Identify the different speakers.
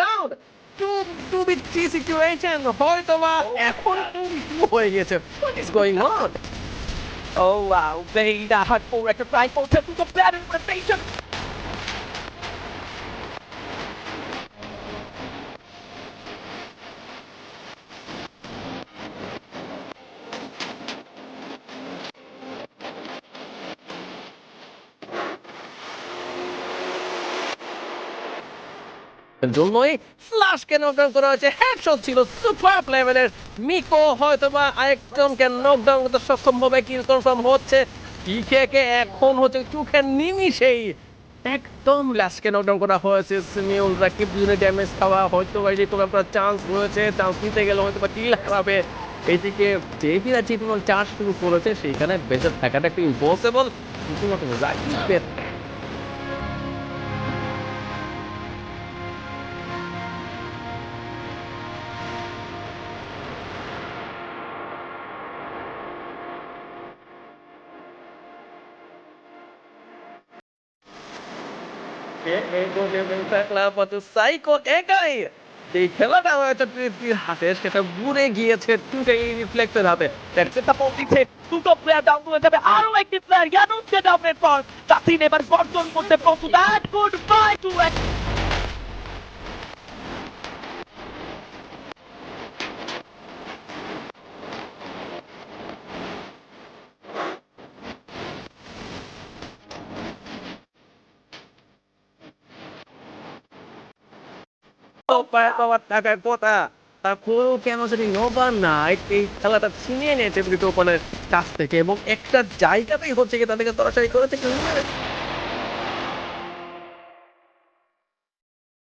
Speaker 1: Down to two B three situation হয়তো বা এখন টু হয়ে গেছে what is going on
Speaker 2: Oh wow, they that had full record right for technical better rotation.
Speaker 1: জন্যই ফ্লাশ কেন নকডাউন করা হয়েছে? হেডশট ছিল সুপার লেভেলের মিকো হয়তো বা আরেকজনকে নকডাউন করতে সক্ষম হবে কিল কনফার্ম হচ্ছে। টিকে কে এখন হচ্ছে চোখের নিমিশেই একদম লাস্টকে নকডাউন করা হয়েছে। সিমিউল রাকিব দুজনে ড্যামেজ খাওয়া হয়তো বা যে কোনো একটা চান্স রয়েছে। চান্স নিতে গেলে হয়তো বা ডিল হারাবে। এদিকে জেপিরা যে পরিমাণ চান্স শুরু করেছে সেখানে বেঁচে থাকাটা একটু ইম্পসিবল শুধুমাত্র রাকিবের এই হাতে, সেটা ঘুরে গিয়েছে দুটোই রিফ্লেক্টের হাতে।
Speaker 2: সেটা বলছে দুটো প্লেয়ার ডাউন হয়ে যাবে আরও একটি প্লেয়ার ইয়ানুকে ডাউনের পর। তাসিন এবার বর্জন করতে প্রস্তুত গুড বাই টু
Speaker 1: কথা। তারপরেও কেন এই ছিনিয়ে নিয়েছে কাছ থেকে এবং একটা জায়গাতেই হচ্ছে কি তাদেরকে